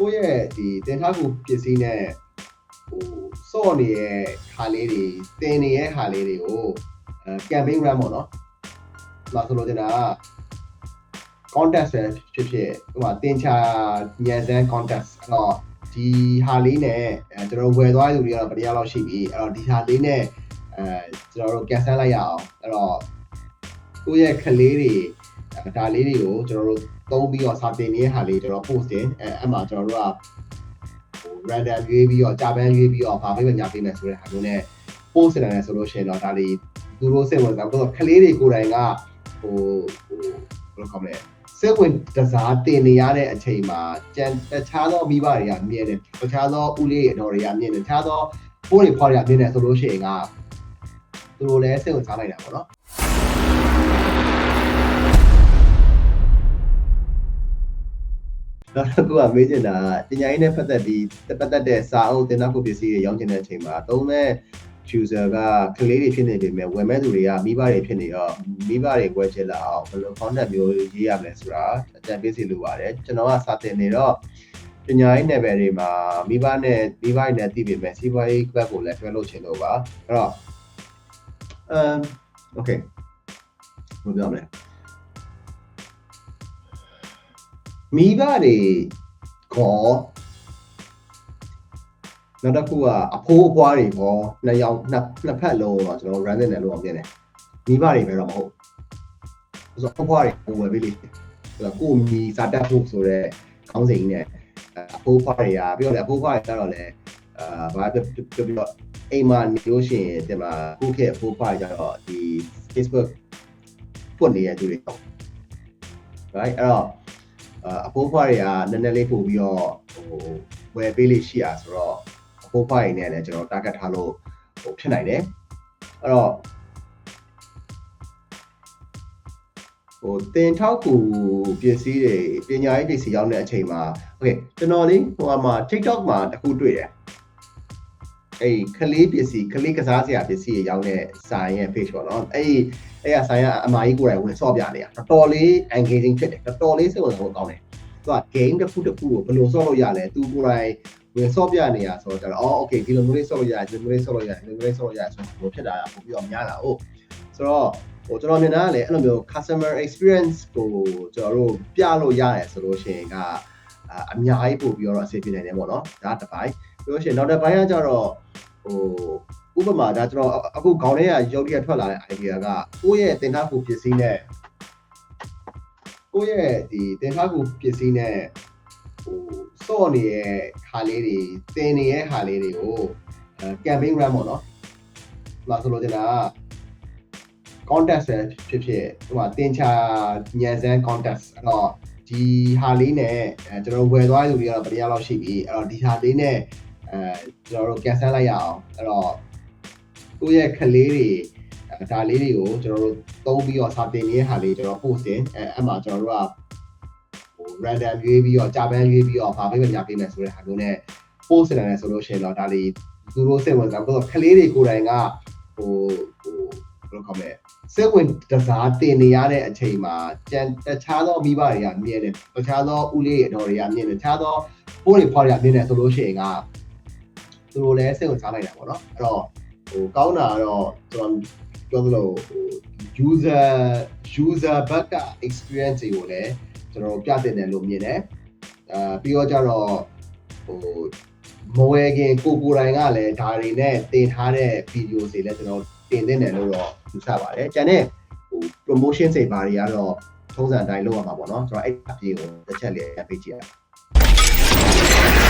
ကိုယ့်ရဲ့ဒီတင်ထားမှုပစ္စည်းနဲ့ဟိုစော့နေတဲ့ဟာလေးတွေတင်နေတဲ့ဟာလေးတွေကိုအဲ campaign run ပေါ့နော်။ဒါဆိုလို့ကျွန်တော်က contest ပဲဖြစ်ဖြစ်ဟိုမှာတင်ချာညံစမ်း contest အဲ့တော့ဒီဟာလေးနဲ့အဲကျွန်တော်ဝယ်သွားတဲ့လူတွေကတော့ဘယ်တရားလောက်ရှိပြီအဲ့တော့ဒီဟာလေးနဲ့အဲကျွန်တော်တို့ cancel လိုက်ရအောင်အဲ့တော့ကိုယ့်ရဲ့ကလေးတွေအဲ ဒါလေးတွေကိုကျွန်တော်တို့သုံးပြီးတော့စာတင်နေတဲ့ဟာလေးကျွန်တော် post တင်အဲအဲ့မှာကျွန်တော်တို့ကဟို random ရွေးပြီးတော့ကြာပန်းရွေးပြီးတော့ဘာပေးမညာပေးမယ်ဆိုတဲ့ဟာမျိုးနဲ့ post တင်တယ်ဆိုလို့ရှိရင်တော့ဒါလေးသူတို့စိတ်ဝင်စားဘူးတော့ကလေးတွေကိုယ်တိုင်ကဟိုဟိုဘယ်လိုခေါ်မလဲစိတ်ဝင်တစားတင်နေရတဲ့အချိန်မှာကြံတခြားသောမိဘတွေကမြင်တယ်တခြားသောဦးလေးအတော်တွေကမြင်တယ်တခြားသောပိုးတွေဖွားတွေကမြင်တယ်ဆိုလို့ရှိရင်ကသူတို့လည်းစိတ်ဝင်စားနိုင်တာပေါ့နော် နောက်တစ်ခုကမေးချင်တာကပညာရေးနဲ့ပတ်သက်ပြီးပတ်သက်တဲ့စာအုပ်တင်သားဖို့ပစ္စည်းတွေရောင်းချင်တဲ့အချိန်မှာသုံးတဲ့ user ကကလေးတွေဖြစ်နေပေမဲ့ဝယ်မဲ့သူတွေကမိဘတွေဖြစ်နေတော့မိဘတွေကွဲချစ်လာအောင်ဘယ်လို content မျိုးရေးရမလဲဆိုတာအကြံပေးစီလိုပါတယ်ကျွန်တော်ကစာတင်နေတော့ပညာရေး level တွေမှာမိဘနဲ့မိဘတွေနဲ့တည်ပေမဲ့စီးပွားရေးဘက်ကိုလည်းတွဲလို့ချင်လို့ပါအဲ့တော့ um okay ဘယ်လိုပြောမလဲ မိဘတွေခေါ်နောက်တစ်ခုကအဖိုးအဖွားတွေခေါ်နှစ်ယောက်နှစ်နှစ်ဖက်လုံးတော့ကျွန်တော် run နေတယ်လို့အောင်ပြနေမိဘတွေပဲတော့မဟုတ်ဘူးဆိုတော့အဖွားတွေကိုဝယ်ပေးလိမ့်ဆိုတော့ကိုမီစာတက်ဖို့ဆိုတော့ခေါင်းစဉ်နဲ့အဖိုးအဖွားတွေကပြီးတော့လေအဖိုးအဖွားတွေကတော့လေအာဘာပြပြပြတော့အိမ်မှာနေလို့ရှိရင်ဒီမှာခုခေတ်အဖိုးအဖွားတွေကျတော့ဒီ Facebook ဖွင့်နေတဲ့သူတွေတော့ right အဲ့တော့ အဖိုးအဖွားတွေကနည်းနည်းလေးပို့ပြီးတော့ဟိုဝယ်ပေးလိရှိရဆိုတော့အဖိုးအဖွားတွေနဲ့လည်းကျွန်တော် target ထားလို့ဟိုဖြစ်နိုင်တယ်အဲ့တော့ဟိုတင်ထောက်ကူပစ္စည်းတွေပညာရေးပစ္စည်းရောက်တဲ့အချိန်မှာโอเคကျွန်တော်လေးဟိုမှာ TikTok မှာတခုတွေ့တယ် အဲ့ကလေးပစ္စည်းကလေးကစားစရာပစ္စည်းတွေရောက်တဲ့ဆိုင်ရဲ့ page ပေါ့နော်အဲ့အဲ့ကဆိုင်ကအမာကြီးကိုယ်တိုင်ဝင်ဆော့ပြနေတာတော်တော်လေး engaging ဖြစ်တယ်တော်တော်လေးစိတ်ဝင်စားဖို့ကောင်းတယ်သူက game တစ်ခုတစ်ခုကိုဘယ်လိုဆော့လို့ရလဲသူကိုယ်တိုင်ဝင်ဆော့ပြနေရဆိုတော့အော် okay ဒီလိုမျိုးလေးဆော့လို့ရတယ်ဒီလိုမျိုးလေးဆော့လို့ရတယ်ဒီလိုမျိုးလေးဆော့လို့ရတယ်ဆိုတော့ဘယ်ဖြစ်တာလဲပို့ပြီးတော့များလာဟုတ်ဆိုတော့ဟိုကျွန်တော်မြင်တာကလည်းအဲ့လိုမျိုး customer experience ကိုကျွန်တော်တို့ပြလို့ရတယ်ဆိုလို့ရှိရင်ကအများကြီးပို့ပြီးတော့အဆင်ပြေနိုင်တယ်ပေါ့နော်ဒါတစ်ပိုင်း ပြောလို့ရှိရင်နောက်တစ်ပိုင်းကကျတော့ဟိုဥပမာဒါကျွန်တော်အခုခေါင်းထဲကရုပ်ရည်ထွက်လာတဲ့ idea ကကိုယ့်ရဲ့တင်ထားဖို့ပစ္စည်းနဲ့ကိုယ့်ရဲ့ဒီတင်ထားဖို့ပစ္စည်းနဲ့ဟိုစော့နေတဲ့ဟာလေးတွေတင်နေတဲ့ဟာလေးတွေကိုအဲ campaign run ပေါ့နော်။ဒါဆိုလို့ကျွန်တော်က contest ပဲဖြစ်ဖြစ်ဟိုမှာတင်ချာညံစမ်း contest အဲ့တော့ဒီဟာလေးနဲ့အဲကျွန်တော်ဝယ်သွားတဲ့လူတွေကတော့ဘယ်တရားလောက်ရှိပြီအဲ့တော့ဒီဟာလေးနဲ့ အဲကျွန်တော်တို့ cancel လိုက်ရအောင်အဲ့တော့ကိုယ့်ရဲ့ကလေးတွေဒါလေးတွေကိုကျွန်တော်တို့သုံးပြီးတော့စာတင်နေတဲ့ဟာလေးကျွန်တော် post တင်အဲအဲ့မှာကျွန်တော်တို့ကဟို random ရွေးပြီးတော့ကြာပန်းရွေးပြီးတော့ဘာပေးမညာပေးမယ်ဆိုတဲ့ဟာမျိုးနဲ့ post တင်တယ်ဆိုလို့ရှိရင်တော့ဒါလေးသူတို့စိတ်ဝင်စားဘူးကလေးတွေကိုယ်တိုင်ကဟိုဟိုဘယ်လိုခေါ်မလဲစိတ်ဝင်တစားတင်နေရတဲ့အချိန်မှာကြံတခြားသောမိဘတွေကမြင်တယ်တခြားသောဦးလေးအတော်တွေကမြင်တယ်တခြားသောပိုးတွေဖွားတွေကမြင်တယ်ဆိုလို့ရှိရင်က သူတို့လည်းစိတ်ဝင်စားနိုင်တာပေါ့နော်အဲ့တော့ဟိုကောင်းတာကတော့ကျွန်တော်ပြောသလိုဟို user user ဘက်က experience တွေကိုလည်းကျွန်တော်ပြတင်တယ်လို့မြင်တယ်အာပြီးတော့ကြတော့ဟိုမဝယ်ခင်ကိုကိုယ်တိုင်ကလည်းဒါတွေနဲ့တင်ထားတဲ့ video တွေလည်းကျွန်တော်တင်တင်တယ်လို့တော့ယူဆပါတယ်။ကျန်တဲ့ဟို promotion တွေဘာတွေကတော့ထုံးစံအတိုင်းလုပ်ရမှာပေါ့နော်။ကျွန်တော်အဲ့အပြေကိုတစ်ချက်လေးပေးကြည့်ရအောင်